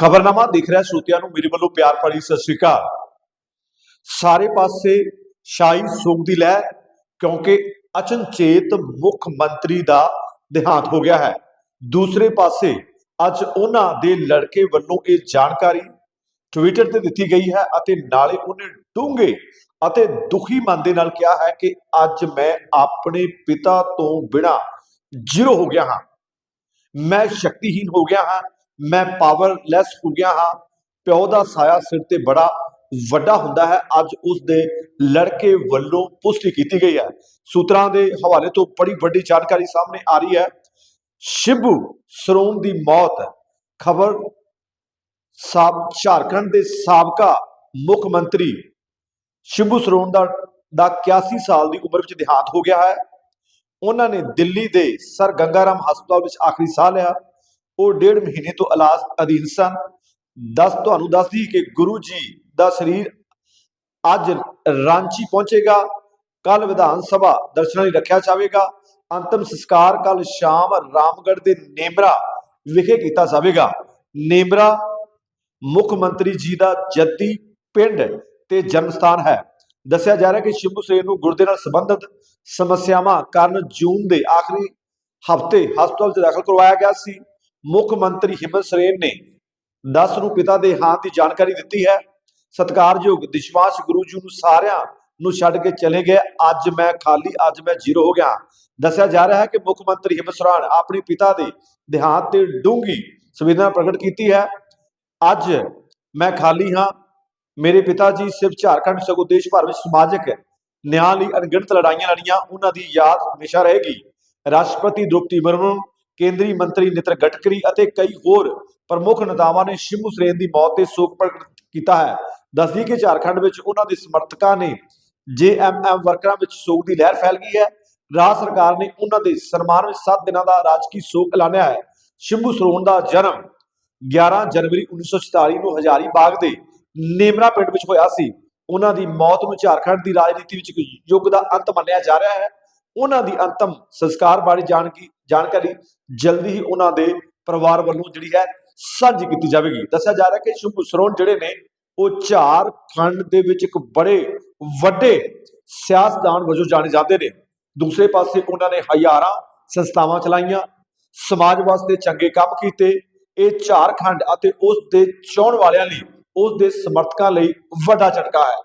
ਖਬਰਨਾਮਾ ਦੇਖ ਰਿਹਾ ਸੋਤਿਆਂ ਨੂੰ, ਮੇਰੇ ਵੱਲੋਂ ਪਿਆਰ ਭਰੀ ਸਤਿ ਸ਼੍ਰੀ ਅਕਾਲ। ਸਾਰੇ ਪਾਸੇ ਸ਼ਾਹੀ ਸੋਗ ਦੀ ਲਹਿਰ ਕਿਉਂਕਿ ਅਚਨਚੇਤ ਮੁੱਖ ਮੰਤਰੀ ਦਾ ਦੇਹਾਂਤ ਹੋ ਗਿਆ ਹੈ। ਦੂਸਰੇ ਪਾਸੇ, ਅੱਜ ਉਹਨਾਂ ਦੇ ਲੜਕੇ ਵੱਲੋਂ ਇਹ ਜਾਣਕਾਰੀ ਟਵਿੱਟਰ ਤੇ ਦਿੱਤੀ ਗਈ ਹੈ ਅਤੇ ਨਾਲੇ ਉਹਨੇ ਡੂੰਘੇ ਅਤੇ ਦੁਖੀ ਮਨ ਦੇ ਨਾਲ ਕਿਹਾ ਹੈ ਕਿ ਅੱਜ ਮੈਂ ਆਪਣੇ ਪਿਤਾ ਤੋਂ ਬਿਨਾ ਜ਼ੀਰੋ ਹੋ ਗਿਆ ਹਾਂ। ਮੈਂ ਸ਼ਕਤੀਹੀਨ ਹੋ ਗਿਆ ਹਾਂ ਮੈਂ ਪਾਵਰਲੈਸ ਹੋ ਗਿਆ ਹਾਂ। ਪਿਓ ਦਾ ਸਾਇਆ ਸਿਰ ਤੇ ਬੜਾ ਵੱਡਾ ਹੁੰਦਾ ਹੈ। ਅੱਜ ਉਸ ਦੇ ਲੜਕੇ ਵੱਲੋਂ ਪੁਸ਼ਟੀ ਕੀਤੀ ਗਈ ਹੈ। ਸੂਤਰਾਂ ਦੇ ਹਵਾਲੇ ਤੋਂ ਬੜੀ ਵੱਡੀ ਜਾਣਕਾਰੀ ਸਾਹਮਣੇ ਆ ਰਹੀ ਹੈ। ਸ਼ਿਬੂ ਸਰੋਨ ਦੀ ਮੌਤ ਖਬਰ ਸਾਬ, ਝਾਰਖੰਡ ਦੇ ਸਾਬਕਾ ਮੁੱਖ ਮੰਤਰੀ ਸ਼ਿਬੂ ਸਰੋਨ ਦਾ ਦਾ 81 ਸਾਲ ਦੀ ਉਮਰ ਵਿੱਚ ਦੇਹਾਂਤ ਹੋ ਗਿਆ ਹੈ। ਉਹਨਾਂ ਨੇ ਦਿੱਲੀ ਦੇ ਸਰ ਗੰਗਾਰਾਮ ਹਸਪਤਾਲ ਵਿੱਚ ਆਖਰੀ ਸਾਹ ਲਿਆ। ਉਹ ਡੇਢ ਮਹੀਨੇ ਤੋਂ ਇਲਾਜ ਅਧੀਨ ਸਨ। ਦੱਸ, ਤੁਹਾਨੂੰ ਦੱਸ ਦਈਏ ਕਿ ਗੁਰੂ ਜੀ ਦਾ ਸਰੀਰ ਅੱਜ ਰਾਂਚੀ ਪਹੁੰਚੇਗਾ। ਕੱਲ ਵਿਧਾਨ ਸਭਾ ਦਰਸ਼ਨਾਂ ਲਈ ਰੱਖਿਆ ਜਾਵੇਗਾ। ਅੰਤਮ ਸੰਸਕਾਰ ਕੱਲ ਸ਼ਾਮ ਰਾਮਗੜ੍ਹ ਦੇ ਨੇਮਰਾ ਵਿਖੇ ਕੀਤਾ ਜਾਵੇਗਾ। ਨੇਮਰਾ ਮੁੱਖ ਮੰਤਰੀ ਜੀ ਦਾ ਜੱਦੀ ਪਿੰਡ ਤੇ ਜਨਮ ਸਥਾਨ ਹੈ। ਦੱਸਿਆ ਜਾ ਰਿਹਾ ਕਿ ਸ਼ਿਬੂ ਸੇਨ ਨੂੰ ਗੁਰਦੇ ਨਾਲ ਸੰਬੰਧਿਤ ਸਮੱਸਿਆਵਾਂ ਕਾਰਨ ਜੂਨ ਦੇ ਆਖਰੀ ਹਫ਼ਤੇ ਹਸਪਤਾਲ 'ਚ ਦਾਖਲ ਕਰਵਾਇਆ ਗਿਆ ਸੀ। ਮੁੱਖ ਮੰਤਰੀ ਹਿੰਮਤ ਸਰੇਨ ਨੇ 10 ਨੂੰ ਪਿਤਾ ਦੇ ਹਾਂ ਦੀ ਜਾਣਕਾਰੀ ਦਿੱਤੀ ਹੈ। ਸਤਿਕਾਰਯੋਗ ਦਿਸ਼ਵਾਸ ਗੁਰੂ ਜੀ ਨੂੰ ਸਾਰਿਆਂ ਨੂੰ ਛੱਡ ਕੇ ਚਲੇ ਗਏ। ਅੱਜ ਮੈਂ ਖਾਲੀ, ਅੱਜ ਮੈਂ ਜ਼ੀਰੋ ਹੋ ਗਿਆ। ਦੱਸਿਆ ਜਾ ਰਿਹਾ ਹੈ ਕਿ ਮੁੱਖ ਮੰਤਰੀ ਹਿੰਮਤ ਸਰਾਣ ਆਪਣੇ ਪਿਤਾ ਦੇ ਦੇਹਾਂਤ ਤੇ ਡੂੰਗੀ ਸੰਵੇਦਨਾ ਪ੍ਰਗਟ ਕੀਤੀ ਹੈ। ਅੱਜ ਮੈਂ ਖਾਲੀ ਹਾਂ। ਮੇਰੇ ਪਿਤਾ ਜੀ ਸਿਰਫ ਝਾਰਖੰਡ ਸਗੋਂ ਦੇਸ਼ ਭਰ ਵਿੱਚ ਸਮਾਜਿਕ ਨਿਆਂ ਲਈ ਅਣਗਿਣਤ ਲੜਾਈਆਂ ਲੜੀਆਂ, ਉਹਨਾਂ ਦੀ ਯਾਦ ਹਮੇਸ਼ਾ ਰਹੇਗੀ। ਰਾਸ਼ਟਰਪਤੀ ਦ੍ਰੋਪਦੀ ਮੁਰਮੂ ਕੇਂਦਰੀ ਮੰਤਰੀ ਨਿਤਰ ਗਟਕਰੀ ਅਤੇ ਕਈ ਹੋਰ ਪ੍ਰਮੁੱਖ ਨੇਤਾਵਾਂ ਨੇ ਸ਼ਿਮੂ ਸਰੇਨ ਦੀ ਮੌਤ ਤੇ ਸ਼ੋਕ ਪ੍ਰਗਟ ਕੀਤਾ ਹੈ। ਦੱਸਦੀ ਕਿ ਝਾਰਖੰਡ ਵਿੱਚ ਉਹਨਾਂ ਦੇ ਸਮਰਥਕਾਂ ਨੇ ਜੇਐਮਐਮ ਵਰਕਰਾਂ ਵਿੱਚ ਸੋਗ ਦੀ ਲਹਿਰ ਫੈਲ ਗਈ ਹੈ। ਰਾਜ ਸਰਕਾਰ ਨੇ ਉਹਨਾਂ ਦੇ ਸਨਮਾਨ ਵਿੱਚ 7 ਦਿਨਾਂ ਦਾ ਰਾਜਕੀ ਸੋਕ ਐਲਾਨਿਆ ਹੈ। ਸ਼ਿੰਭੂ ਸਰੋਨ ਦਾ ਜਨਮ 11 ਜਨਵਰੀ 1947 ਨੂੰ ਹਜ਼ਾਰੀ ਬਾਗ ਦੇ ਨੇਮਰਾ ਪਿੰਡ ਵਿੱਚ ਹੋਇਆ ਸੀ। ਉਹਨਾਂ ਦੀ ਮੌਤ ਨੂੰ ਝਾਰਖੰਡ ਦੀ ਰਾਜਨੀਤੀ ਵਿੱਚ ਇੱਕ ਯੁੱਗ ਦਾ ਅੰਤ ਮੰਨਿਆ ਜਾ ਰਿਹਾ ਹੈ। ਉਹਨਾਂ ਦੀ ਅੰਤਮ ਸੰਸਕਾਰ ਬਾਰੇ ਜਾਣਕੀ ਜਾਣਕਾਰੀ ਜਲਦੀ ਹੀ ਉਹਨਾਂ ਦੇ ਪਰਿਵਾਰ ਵੱਲੋਂ ਜਿਹੜੀ ਹੈ ਸਾਂਝੀ ਕੀਤੀ ਜਾਵੇਗੀ। ਦੱਸਿਆ ਜਾ ਰਿਹਾ ਕਿ ਸ਼ੁਭ ਸ਼ਰੋਣ ਜਿਹੜੇ ਨੇ, ਉਹ ਝਾਰਖੰਡ ਦੇ ਵਿੱਚ ਇੱਕ ਬੜੇ ਵੱਡੇ ਸਿਆਸਤਦਾਨ ਵਜੋਂ ਜਾਣੇ ਜਾਂਦੇ ਨੇ। ਦੂਸਰੇ ਪਾਸੇ ਉਹਨਾਂ ਨੇ ਹਜ਼ਾਰਾਂ ਸੰਸਥਾਵਾਂ ਚਲਾਈਆਂ, ਸਮਾਜ ਵਾਸਤੇ ਚੰਗੇ ਕੰਮ ਕੀਤੇ। ਇਹ ਝਾਰਖੰਡ ਅਤੇ ਉਸ ਦੇ ਚਾਹਣ ਵਾਲਿਆਂ ਲਈ ਉਸ ਦੇ ਸਮਰਥਕਾਂ ਲਈ ਵੱਡਾ ਝਟਕਾ ਹੈ।